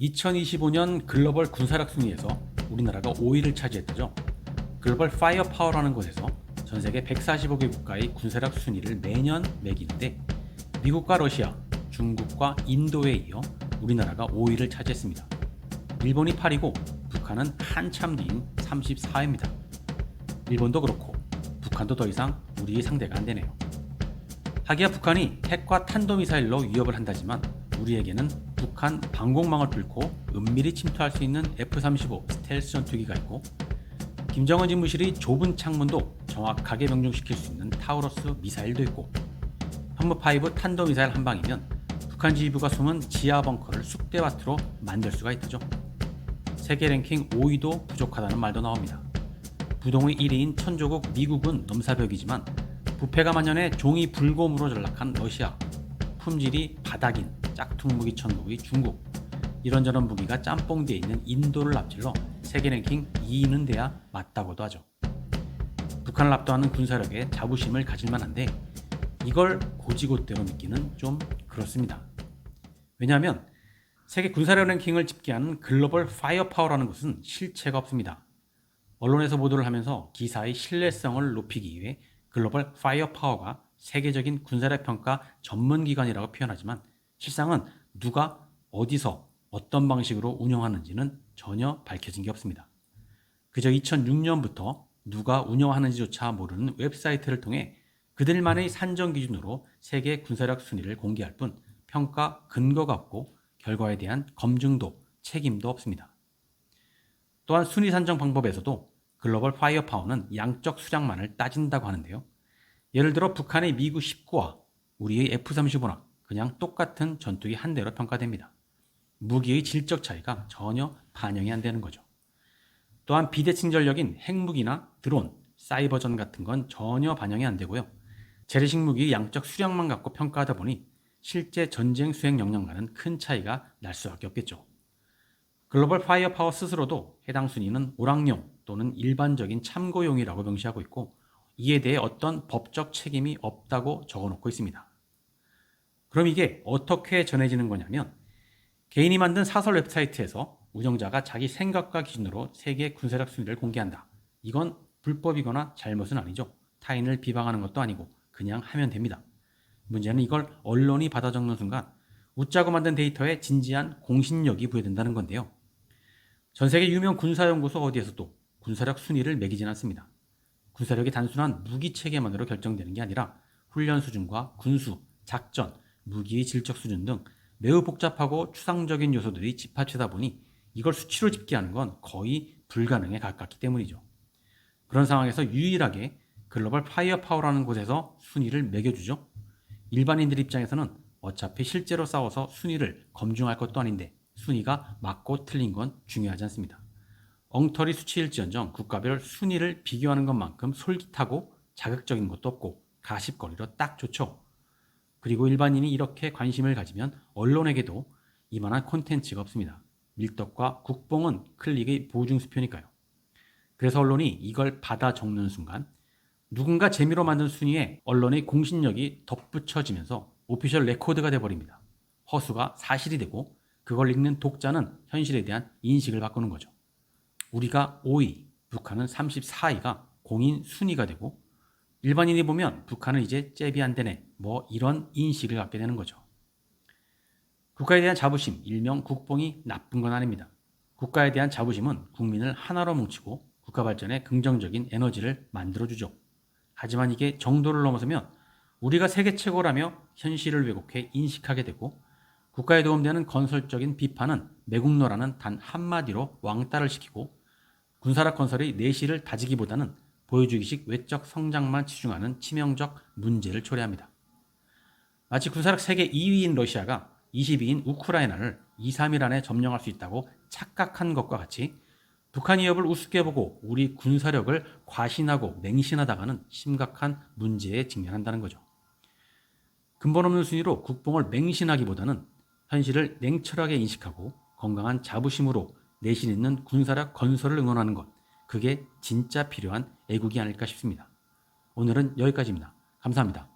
2025년 글로벌 군사력 순위에서 우리나라가 5위를 차지했다죠. 글로벌 파이어 파워라는 곳에서 전 세계 145개 국가의 군사력 순위를 매년 매기는데 미국과 러시아, 중국과 인도에 이어 우리나라가 5위를 차지했습니다. 일본이 8위고 북한은 한참 뒤인 34위입니다. 일본도 그렇고 북한도 더 이상 우리의 상대가 안 되네요. 하기야 북한이 핵과 탄도미사일로 위협을 한다지만 우리에게는 북한 방공망을 뚫고 은밀히 침투할 수 있는 F-35 스텔스 전투기가 있고 김정은 집무실이 좁은 창문도 정확하게 명중시킬 수 있는 타우러스 미사일도 있고 현무5 탄도미사일 한 방이면 북한 지휘부가 숨은 지하 벙커를 쑥대밭으로 만들 수가 있다죠. 세계 랭킹 5위도 부족하다는 말도 나옵니다. 부동의 1위인 천조국 미국은 넘사벽이지만 부패가 만연해 종이 불곰으로 전락한 러시아, 품질이 바닥인 짝퉁 무기 천국의 중국, 이런저런 무기가 짬뽕되어 있는 인도를 앞질러 세계 랭킹 2위는 돼야 맞다고도 하죠. 북한을 압도하는 군사력에 자부심을 가질 만한데 이걸 고지고대로 믿기는 좀 그렇습니다. 왜냐하면 세계 군사력 랭킹을 집계하는 글로벌 파이어 파워라는 것은 실체가 없습니다. 언론에서 보도를 하면서 기사의 신뢰성을 높이기 위해 글로벌 파이어 파워가 세계적인 군사력 평가 전문 기관이라고 표현하지만 실상은 누가 어디서 어떤 방식으로 운영하는지는 전혀 밝혀진 게 없습니다. 그저 2006년부터 누가 운영하는지조차 모르는 웹사이트를 통해 그들만의 산정 기준으로 세계 군사력 순위를 공개할 뿐 평가 근거가 없고 결과에 대한 검증도 책임도 없습니다. 또한 순위 산정 방법에서도 글로벌 파이어 파워는 양적 수량만을 따진다고 하는데요. 예를 들어 북한의 미구 19와 우리의 F-35나 그냥 똑같은 전투기 한 대로 평가됩니다. 무기의 질적 차이가 전혀 반영이 안 되는 거죠. 또한 비대칭 전력인 핵무기나 드론, 사이버전 같은 건 전혀 반영이 안 되고요. 재래식 무기의 양적 수량만 갖고 평가하다 보니 실제 전쟁 수행 역량과는 큰 차이가 날 수밖에 없겠죠. 글로벌 파이어 파워 스스로도 해당 순위는 오락용 또는 일반적인 참고용이라고 명시하고 있고 이에 대해 어떤 법적 책임이 없다고 적어놓고 있습니다. 그럼 이게 어떻게 전해지는 거냐면 개인이 만든 사설 웹사이트에서 운영자가 자기 생각과 기준으로 세계 군사력 순위를 공개한다. 이건 불법이거나 잘못은 아니죠. 타인을 비방하는 것도 아니고 그냥 하면 됩니다. 문제는 이걸 언론이 받아 적는 순간 웃자고 만든 데이터에 진지한 공신력이 부여된다는 건데요. 전 세계 유명 군사연구소 어디에서도 군사력 순위를 매기진 않습니다. 군사력이 단순한 무기 체계만으로 결정되는 게 아니라 훈련 수준과 군수, 작전, 무기의 질적 수준 등 매우 복잡하고 추상적인 요소들이 집합되다 보니 이걸 수치로 집계하는 건 거의 불가능에 가깝기 때문이죠. 그런 상황에서 유일하게 글로벌 파이어 파워라는 곳에서 순위를 매겨주죠. 일반인들 입장에서는 어차피 실제로 싸워서 순위를 검증할 것도 아닌데 순위가 맞고 틀린 건 중요하지 않습니다. 엉터리 수치일지언정 국가별 순위를 비교하는 것만큼 솔깃하고 자극적인 것도 없고 가십거리로 딱 좋죠. 그리고 일반인이 이렇게 관심을 가지면 언론에게도 이만한 콘텐츠가 없습니다. 밀떡과 국뽕은 클릭의 보증수표니까요. 그래서 언론이 이걸 받아 적는 순간 누군가 재미로 만든 순위에 언론의 공신력이 덧붙여지면서 오피셜 레코드가 돼버립니다. 허수가 사실이 되고 그걸 읽는 독자는 현실에 대한 인식을 바꾸는 거죠. 우리가 5위, 북한은 34위가 공인 순위가 되고 일반인이 보면 북한은 이제 잽이 안 되네 뭐 이런 인식을 갖게 되는 거죠. 국가에 대한 자부심, 일명 국뽕이 나쁜 건 아닙니다. 국가에 대한 자부심은 국민을 하나로 뭉치고 국가 발전에 긍정적인 에너지를 만들어주죠. 하지만 이게 정도를 넘어서면 우리가 세계 최고라며 현실을 왜곡해 인식하게 되고 국가에 도움되는 건설적인 비판은 매국노라는 단 한마디로 왕따를 시키고 군사력 건설의 내실을 다지기보다는 보여주기식 외적 성장만 치중하는 치명적 문제를 초래합니다. 마치 군사력 세계 2위인 러시아가 20위인 우크라이나를 2, 3일 안에 점령할 수 있다고 착각한 것과 같이 북한 위협을 우습게 보고 우리 군사력을 과신하고 맹신하다가는 심각한 문제에 직면한다는 거죠. 근본 없는 순위로 국뽕을 맹신하기보다는 현실을 냉철하게 인식하고 건강한 자부심으로 내신 있는 군사력 건설을 응원하는 것, 그게 진짜 필요한 애국이 아닐까 싶습니다. 오늘은 여기까지입니다. 감사합니다.